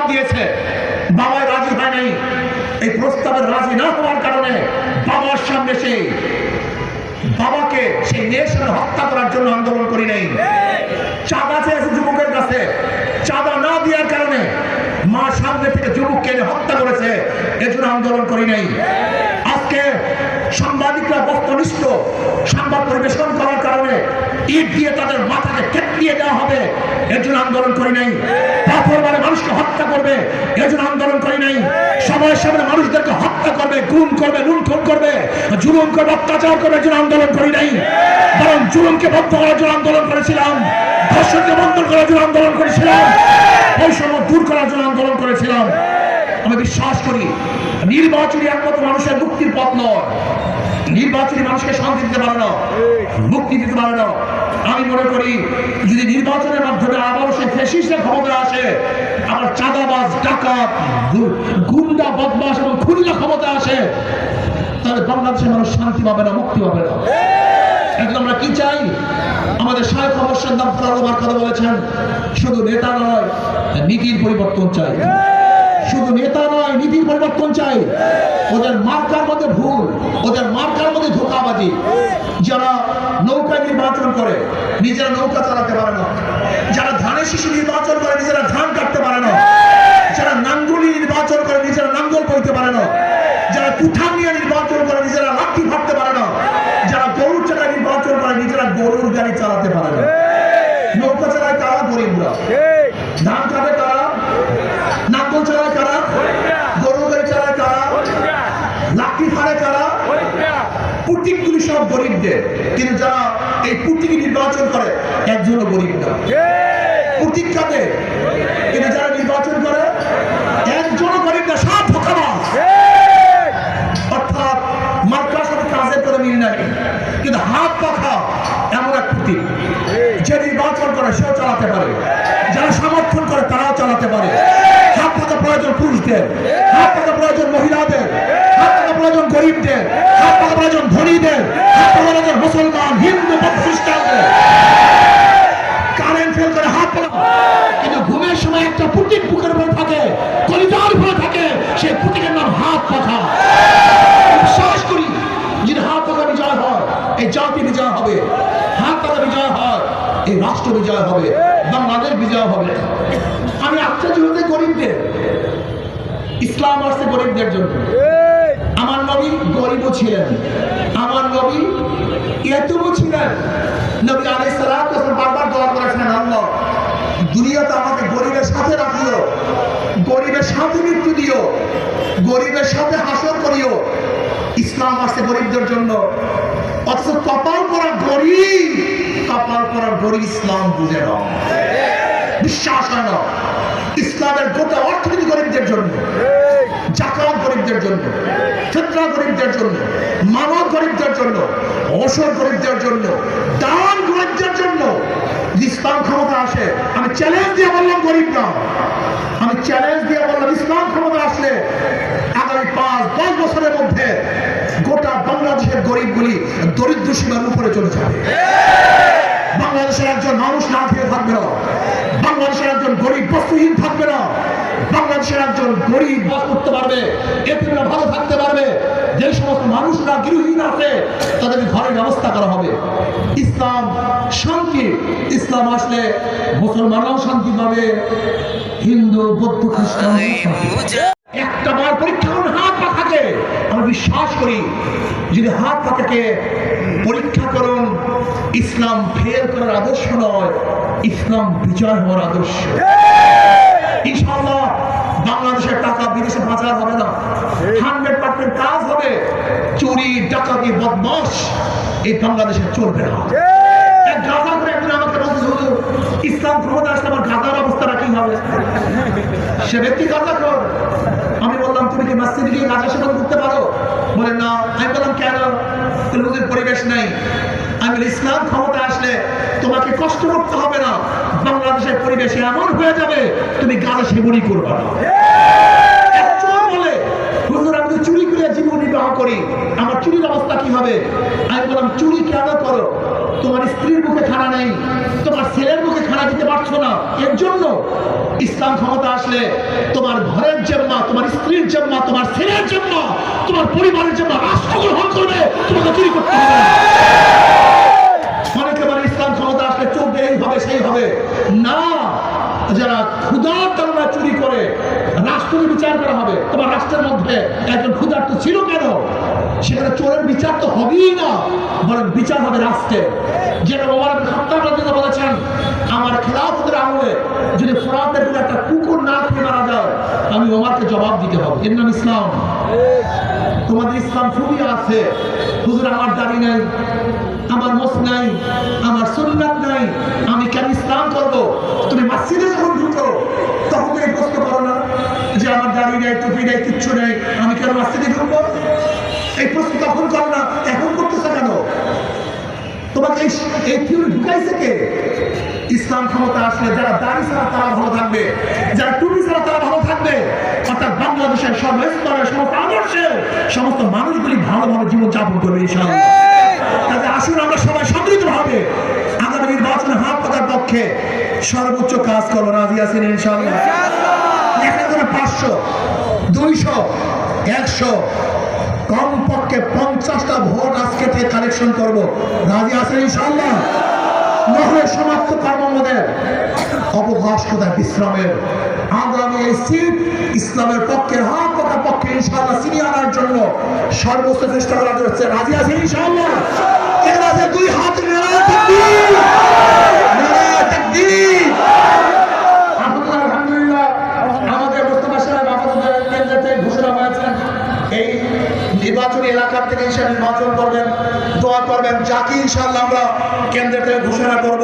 প্রস্তাব দিয়েছে। বাবাই রাজি হয় নাই এই প্রস্তাবে রাজি না হওয়ার কারণে বাবার সামনে সেই বাবাকে সেই মেয়ের সামনে হত্যা করার জন্য আন্দোলন করি নাই। চাঁদা চেয়েছে যুবকের কাছে। চাঁদা না দেওয়ার কারণে মা সামনে থেকে যুবককে এনে হত্যা করেছে। এজন্য আন্দোলন করি নাই। আজকে সাংবাদিকরা বস্তুনিষ্ঠ, সংবাদ পরিবেশন করার কারণে ইট দিয়ে তাদের মাথাকে কেটলিয়ে দেওয়া হবে। এর জন্য আন্দোলন করি নাই। পাথর মানে মানুষকে হত্যা করবে। এর জন্য আন্দোলন করি নাই। সময়ের সামনে মানুষদেরকে হত্যা করবে, গুম করবে, লুণ্ঠন করবে, জুলুম করবে, অত্যাচার করবে, এর জন্য আন্দোলন করি নাই। বরং জুলুমকে বন্ধ করার জন্য আন্দোলন করেছিলাম। ধর্ষণকে বন্ধ করার জন্য আন্দোলন করেছিলাম। বৈষম্য দূর করার জন্য আন্দোলন করেছিলাম। আমি বিশ্বাস করি নির্বাচনী একমাত্র মানুষের মুক্তির পথ নয়। নির্বাচনী মানুষকে শান্তি দিতে পারে না, মুক্তি দিতে পারে না। আমি মনে করি, যদি নির্বাচনের মাধ্যমে আবারও সেই ফেসিস্টের ক্ষমতা আসে, আবার চাঁদাবাজ, ডাকাত গুন্ডা বদমাস এবং খুনিরা ক্ষমতা আসে, তাহলে বাংলাদেশের মানুষ শান্তি পাবে না, মুক্তি পাবে না। এখন আমরা কি চাই? আমাদের শায়খ অবশ্যই দাম কথা বলেছেন, শুধু নেতা নয় নীতির পরিবর্তন চাই। শুধু নেতা নয়, নীতির পরিবর্তন চাই। ওদের মার্কার মধ্যে ভুল, ওদের মার্কার মধ্যে ধোকাবাজি। যারা নৌকা নির্বাচন করে, নিজেরা নৌকা চালাতে পারে না। যারা ধানের শিশু নির্বাচন করে, নিজেরা ধান কাটতে পারে না। যারা নাঙ্গুলি নির্বাচন করে নিজেরা নাঙ্গল বইতে পারে না যারা কুঠার নিয়ে নির্বাচন করে নিজেরা লাঠি ফাটতে পারে না যারা গরুর চাকা নির্বাচন করে নিজেরা গরুর গাড়ি চালাতে পারে না নৌকা চালায় কারা গরিবরা ধান কাটে কারা নাঙ্গল চালায় কারা গরুর গাড়ি চালায় কারা লাঠি ফাড়ে কারা পুটিকগুলি গরিবদের কিন্তু যারা এই পুটিকে নির্বাচন করে, একজনও গরিব না। পুটিক কাটে কিন্তু যারা নির্বাচন করে, একজনও গরিব না, সব অর্থাৎ মার্কার সাথে কাজের মিল নাই। কিন্তু হাত পাখা এমন এক যে নির্বাচন করে, সেও চালাতে পারে। যারা সমর্থন করে, তারাও চালাতে পারে। হাত পাখা প্রয়োজন পুরুষদের, হাত পাখা প্রয়োজন মহিলাদের। প্রয়োজন গরিবদের হাত পাখা প্রয়োজন ধনীদের হাত পাখা প্রয়োজন মুসলমান, হিন্দু খ্রিস্টানদের। কারেন্ট ফেল করে হাত পাখা কিন্তু ঘুমের সময় একটা পুটিক বুকের উপর থাকে, কলিজার উপরে থাকে, সেই পুটিকের নাম হাত পাখা। বিশ্বাস করি, যদি হাত পাকা বিজয় হয়, এই জাতি বিজয় হবে, হাত পাকা বিজয় হয়, এই রাষ্ট্র বিজয় হবে, বাংলাদেশ বিজয় হবে। আমি আশ্চর্য হতে গরিবদের, ইসলাম আসছে গরিবদের জন্য। ছিলেন। আমার নবী এতবও ছিলেন। নবী আলাই সালাম বারবার দোয়া করেছেন আল্লাহ, দুনিয়াতে আমাকে গরিবের সাথে রাখিও, গরিবের সাথে মৃত্যু দিও, গরিবের সাথে হাসর করিও। ইসলাম আসছে গরিবদের জন্য। অথচ কপাল করা গরিব, কপাল করা গরিব ইসলাম বুঝে না। বিশ্বাস হয় না। ইসলামের গোটা অর্থনীতি গরিবদের জন্য। গরিবদের জন্য, ফিতরা গরিবদের জন্য মানব গরিবদের জন্য অসর গরিবদের জন্য, দান গরিবদের জন্য ইসলাম ক্ষমতা আসে। আমি চ্যালেঞ্জ দিয়ে বললাম গরিব না। আমি চ্যালেঞ্জ দিয়ে বললাম ইসলাম ক্ষমতা আসলে আগামী পাঁচ, দশ বছরের মধ্যে গোটা বাংলাদেশের গরিবগুলি দরিদ্র সীমার উপরে চলে যাবে। বাংলাদেশের একজন মানুষ না খেয়ে থাকবে না। বাংলাদেশের একজন গরিব বস্তুহীন থাকবে না। বাংলাদেশের একজন গরিব বাস করতে পারবে এতিমরা ভালো থাকতে পারবে, যে সমস্ত মানুষরা গৃহহীন আছে, তাদেরকে ঘরের ব্যবস্থা করা হবে। ইসলাম শান্তি। ইসলাম আসলে মুসলমানরাও শান্তি পাবে, হিন্দু, বৌদ্ধ, খ্রিস্টান, একটা বার পরীক্ষা করুন, হাত পাখাকে আমি বিশ্বাস করি, যদি হাত পাখাকে পরীক্ষা করুন, ইসলাম ফেল করার আদর্শ নয়, ইসলাম বিজয় হওয়ার আদর্শ। ইনশাআল্লাহ বাংলাদেশের টাকা বিদেশে পাচার হবে না। হান্ড্রেড পার্সেন্ট কাজ হবে। চুরি ডাকাতি বদমাস এই বাংলাদেশে চলবে না। এক করে একজন আমাকে বলছে হুজুর ইসলাম ক্ষমতা আসলে আমার গাঁজার অবস্থাটা কি হবে? সে ব্যক্তি গাঁজা কর। আমি বললাম তুমি কি মসজিদে গিয়ে গাঁজা সেবন করতে পারো? বলে না। আমি বললাম কেন? হুজুর পরিবেশ নেই। আমি ইসলাম ক্ষমতা আসলে তোমাকে কষ্ট করতে হবে না। বাংলাদেশের পরিবেশ এমন হয়ে যাবে, তুমি গাঁজা সেবনই করবে না। চুরি করে জীবন নির্বাহ করি। আমার চুরির অবস্থা কি হবে? আমি বললাম, চুরি কেন করো? তোমার স্ত্রীর মুখে খানা নেই, তোমার ছেলের মুখে খানা দিতে পারছ না। এর জন্য ইসলাম ক্ষমতা আসলে তোমার ঘরের জন্য তোমার স্ত্রীর জন্য তোমার ছেলের জন্য তোমার পরিবারের জন্য রাষ্ট্র গ্রহণ করবে, তোমাকে চুরি করতে হবে যারা ক্ষুধার তারা চুরি করে রাষ্ট্রের বিচার করা হবে, তোমার রাষ্ট্রের মধ্যে একজন ক্ষুধার্ত ছিল কেন? সেখানে চোরের বিচার তো হবেই না, বরং বিচার হবে রাষ্ট্রে। যেটা খাত্তাব রাদিয়াল্লাহু বলেছেন, আমার খেলাফতের আমলে যদি ফোরাতের কোনো একটা কুকুর না খেয়ে মারা যায়, আমি ওমারকে জবাব দিতে হবে এর নাম ইসলাম। তোমাদের ইসলাম খুবই আছে। হুজুর, আমার দাড়ি নাই, আমার মোস নাই আমার সুন্নাত নাই আমি কেন ইসলাম করব তুমি মসজিদে যখন ঢুকো তখন তুমি প্রশ্ন করো না যে আমার দাড়ি নাই টুপি নাই কিচ্ছু নেই আমি কেন মসজিদে ঢুকবো? এই প্রশ্ন তখন করো না, এখন করতেছো কেন? তোমাকে এই থিওরি ঢুকাইছে কে? ইসলাম ক্ষমতা আসলে যারা দাড়ি ছাড়া তারা ভালো থাকবে, যারা টুপি ছাড়া তারা ভালো থাকবে। অর্থাৎ বাংলাদেশের সর্বস্তরের সমস্ত আদর্শের সমস্ত মানুষগুলি ভালোভাবে জীবন যাপন করবে ইনশাআল্লাহ। তাতে আসুন আমরা সবাই সম্মিলিত ভাবে আগামী নির্বাচনে হাত পাতার পক্ষে সর্বোচ্চ কাজ করব রাজি আছেন ইনশাআল্লাহ? এখানে ধরে পাঁচশো দুইশো একশো কমপক্ষে পঞ্চাশটা ভোট আজকে আগামী এই ইসলামের পক্ষে হাত পাকা পক্ষে ইনশাআল্লাহ ছিনিয়ে আনার জন্য সর্বোচ্চ চেষ্টা করা হচ্ছে রাজি আছেন ইনশাআল্লাহ কে রাজি দুই হাত আলহামদুলিল্লাহ, আলহামদুলিল্লাহ আমাদের মোস্তফা সাহেব আমাদের কেন্দ্র থেকে ঘোষণা হয়েছেন এই নির্বাচনী এলাকা নজর করবেন দোয়া করবেন যাকে ইনশাআল্লাহ আমরা কেন্দ্রে থেকে ঘোষণা করব।